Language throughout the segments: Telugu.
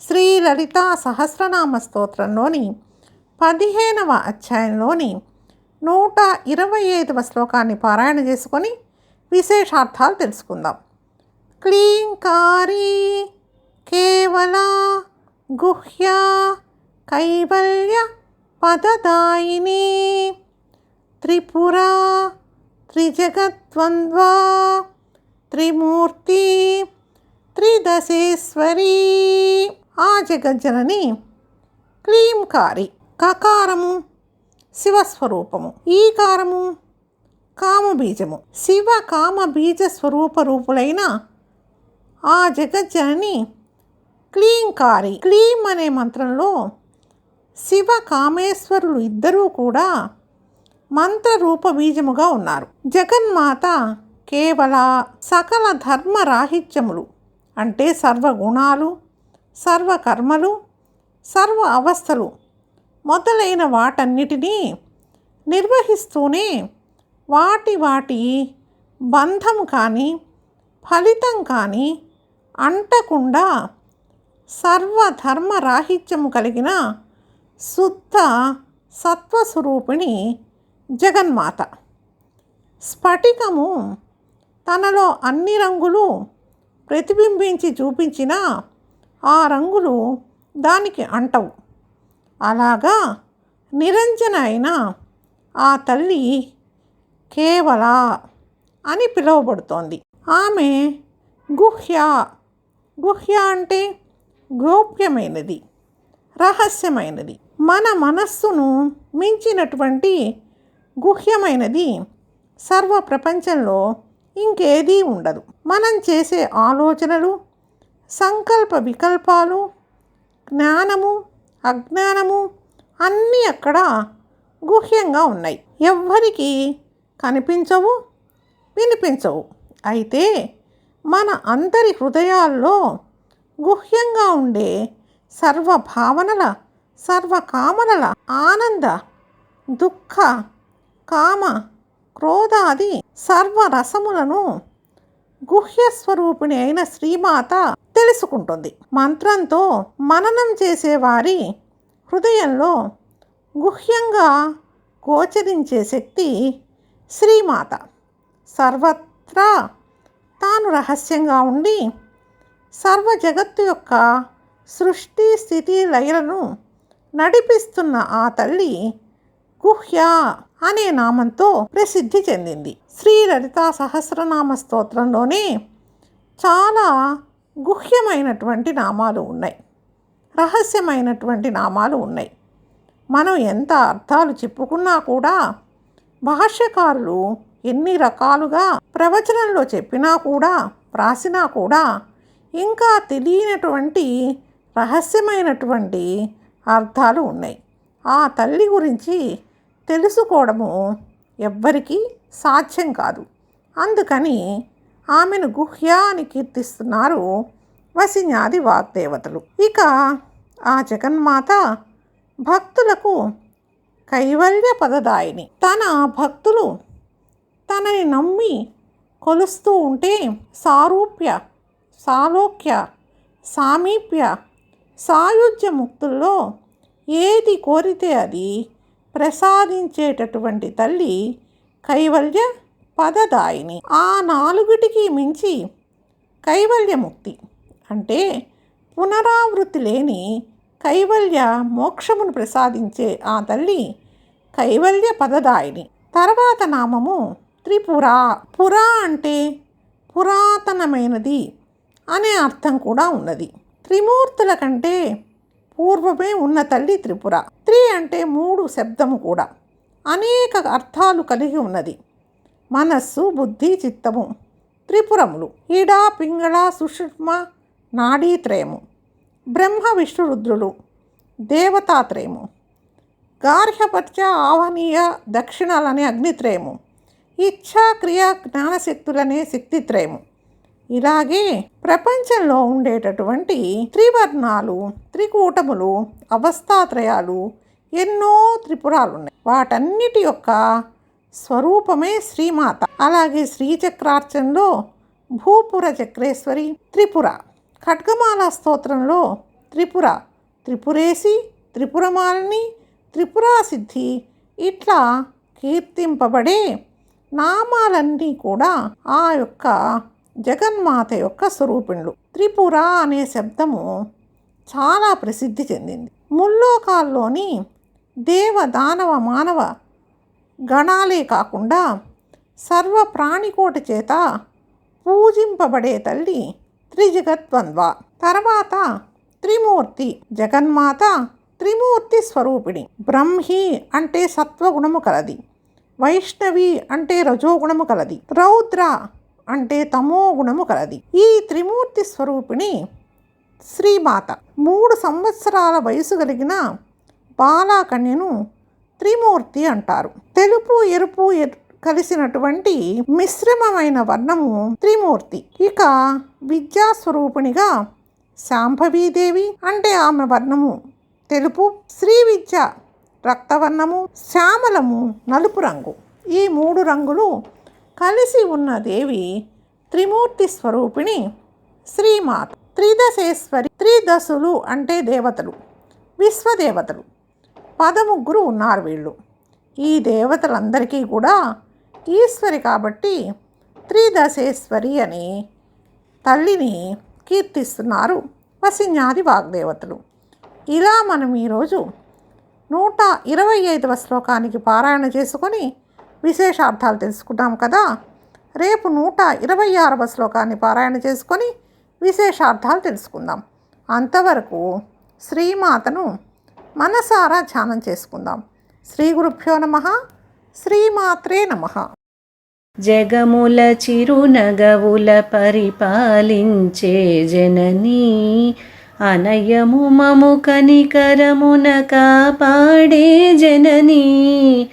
శ్రీ లలితా సహస్రనామ స్తోత్రంలోని పదిహేనవ అధ్యాయంలోని నూట ఇరవై ఐదవ శ్లోకాన్ని పారాయణ చేసుకొని విశేషార్థాలు తెలుసుకుందాం. క్లీంకారి కేవల గుహ్య కైవల్య పదదాయిని త్రిపుర త్రిజగద్వంద్వ త్రిమూర్తి త్రిదశేశ్వరి ఆ జగజ్జనని క్లీంకారి కకారము శివస్వరూపము. ఈకారము కామబీజము. శివ కామ బీజ స్వరూప రూపులైన ఆ జగజ్జనని క్లీంకారి. క్లీం అనే మంత్రంలో శివ కామేశ్వరులు ఇద్దరూ కూడా మంత్రరూప బీజముగా ఉన్నారు. జగన్మాత కేవల సకల ధర్మ రాహిత్యములు అంటే సర్వగుణాలు సర్వకర్మలు సర్వ అవస్థలు మొదలైన వాటన్నిటినీ నిర్వహిస్తూనే వాటి వాటి బంధం కానీ ఫలితం కానీ అంటకుండా సర్వధర్మరాహిత్యము కలిగిన శుద్ధ సత్వస్వరూపిణి జగన్మాత. స్ఫటికము తనలో అన్ని రంగులు ప్రతిబింబించి చూపించిన ఆ రంగులు దానికి అంటవు. అలాగా నిరంజన అయిన ఆ తల్లి కేవల అని పిలువబడుతోంది. ఆమె గుహ్య. గుహ్య అంటే గోప్యమైనది రహస్యమైనది. మన మనస్సును మించినటువంటి గుహ్యమైనది సర్వ ప్రపంచంలో ఇంకేదీ ఉండదు. మనం చేసే ఆలోచనలు సంకల్ప వికల్పాలు జ్ఞానము అజ్ఞానము అన్నీ అక్కడ గుహ్యంగా ఉన్నాయి. ఎవ్వరికి కనిపించవు వినిపించవు. అయితే మన అందరి హృదయాల్లో గుహ్యంగా ఉండే సర్వ భావనల సర్వకామనల ఆనంద దుఃఖ కామ క్రోధాది సర్వ రసములను గుహ్యస్వరూపిణి అయిన శ్రీమాత తెలుసుకుంటుంది. మంత్రంతో మననం చేసేవారి హృదయంలో గుహ్యంగా గోచరించే శక్తి శ్రీమాత. సర్వత్రా తాను రహస్యంగా ఉండి సర్వ జగత్తు యొక్క సృష్టి స్థితి లయలను నడిపిస్తున్న ఆ తల్లి గుహ్య అనే నామంతో ప్రసిద్ధి చెందింది. శ్రీ లలితా సహస్రనామ స్తోత్రంలోనే చాలా గుహ్యమైనటువంటి నామాలు ఉన్నాయి. రహస్యమైనటువంటి నామాలు ఉన్నాయి. మనం ఎంత అర్థాలు చెప్పుకున్నా కూడా భాష్యకారులు ఎన్ని రకాలుగా ప్రవచనంలో చెప్పినా కూడా వ్రాసినా కూడా ఇంకా తెలియనటువంటి రహస్యమైనటువంటి అర్థాలు ఉన్నాయి. ఆ తల్లి గురించి తెలుసుకోవడము ఎవ్వరికీ సాధ్యం కాదు. అందుకని ఆమెను గుహ్య అని కీర్తిస్తున్నారు వసిన్యాది వాగ్దేవతలు. ఇక ఆ జగన్మాత భక్తులకు కైవల్య పదదాయిని. తన భక్తులు తనని నమ్మి కొలుస్తూ ఉంటే సారూప్య సాలోక్య సామీప్య సాయుధ్య ముక్తుల్లో ఏది కోరితే అది ప్రసాదించేటటువంటి తల్లి కైవల్య పదదాయిని. ఆ నాలుగిటికి మించి కైవల్యముక్తి. అంటే పునరావృత్తి లేని కైవల్య మోక్షమును ప్రసాదించే ఆ తల్లి కైవల్య పదదాయిని. తర్వాత నామము త్రిపుర. పురా అంటే పురాతనమైనది అనే అర్థం కూడా ఉన్నది. త్రిమూర్తుల కంటే పూర్వమే ఉన్న తల్లి త్రిపుర. త్రి అంటే మూడు శబ్దము కూడా. అనేక అర్థాలు కలిగి ఉన్నది. మనస్సు బుద్ధి చిత్తము. త్రిపురములు. ఈడ పింగళ సుషుష్మ నాడీత్రయము బ్రహ్మ విష్ణు రుద్రులు. దేవతాత్రయము గార్హపత్య ఆహ్వనీయ దక్షిణాలనే అగ్నిత్రయము ఇచ్ఛా క్రియ జ్ఞానశక్తులనే శక్తిత్రయము ఇలాగే ప్రపంచంలో ఉండేటటువంటి త్రివర్ణాలు త్రికూటములు అవస్థాత్రయాలు ఎన్నో త్రిపురాలు ఉన్నాయి వాటన్నిటి యొక్క స్వరూపమే శ్రీమాత. అలాగే శ్రీచక్రార్చనలో భూపుర చక్రేశ్వరి త్రిపుర. ఖడ్గమాల స్తోత్రంలో త్రిపుర. త్రిపురేసి త్రిపురమాలిని త్రిపురా సిద్ధి ఇట్లా కీర్తింపబడే నామాలన్నీ కూడా ఆ యొక్క జగన్మాత యొక్క స్వరూపిణులు. త్రిపుర అనే శబ్దము చాలా ప్రసిద్ధి చెందింది. ముల్లోకాల్లోని దేవ దానవ మానవ గణాలే కాకుండా సర్వ ప్రాణికోట చేత పూజింపబడే తల్లి త్రిజగద్వంద్వ. తర్వాత త్రిమూర్తి జగన్మాత త్రిమూర్తి స్వరూపిణి. బ్రహ్మి అంటే సత్వగుణము కలది. వైష్ణవి అంటే రజోగుణము కలది. రౌద్ర అంటే తమోగుణము కలది. ఈ త్రిమూర్తి స్వరూపిణి శ్రీమాత. మూడు సంవత్సరాల వయసు కలిగిన బాలాకన్యను త్రిమూర్తి అంటారు. తెలుపు ఎరుపు కలిసినటువంటి మిశ్రమమైన వర్ణము త్రిమూర్తి. ఇక విద్యాస్వరూపిణిగా శాంభవీదేవి అంటే ఆమె వర్ణము తెలుపు శ్రీ విద్య రక్తవర్ణము శ్యామలము నలుపు రంగు. ఈ మూడు రంగులు కలిసి ఉన్న దేవి త్రిమూర్తి స్వరూపిణి శ్రీమాత. త్రిదశేశ్వరి త్రిదశులు అంటే దేవతలు విశ్వదేవతలు. పదముగ్గురు ఉన్నారు వీళ్ళు. ఈ దేవతలందరికీ కూడా ఈశ్వరి కాబట్టి త్రిదశేశ్వరి అని తల్లిని కీర్తిస్తున్నారు వసిన్యాది వాగ్దేవతలు. ఇలా మనం ఈరోజు నూట ఇరవై ఐదవ శ్లోకానికి పారాయణ చేసుకొని విశేషార్థాలు తెలుసుకున్నాం కదా. రేపు నూట ఇరవై ఆరవ శ్లోకాన్ని పారాయణ చేసుకొని విశేషార్థాలు తెలుసుకుందాం. అంతవరకు శ్రీమాతను మనసారా ధ్యానం చేసుకుందాం. శ్రీ గురుభ్యో నమ. శ్రీమాత్రే నమః. జగముల చిరునగవుల పరిపాలించే జననీ అనయము మము కనికరమున కాపాడే జననీ.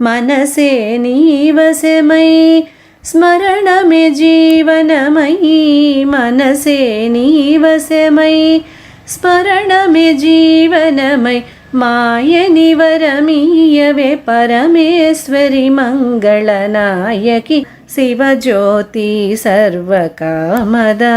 మనసే నీవశమై స్మరణమే జీవనమై మనసే నీవశమై స్మరణమే జీవనమై మాయని వరమీయవే పరమేశ్వరి మంగళనాయకి శివజ్యోతి సర్వకామదా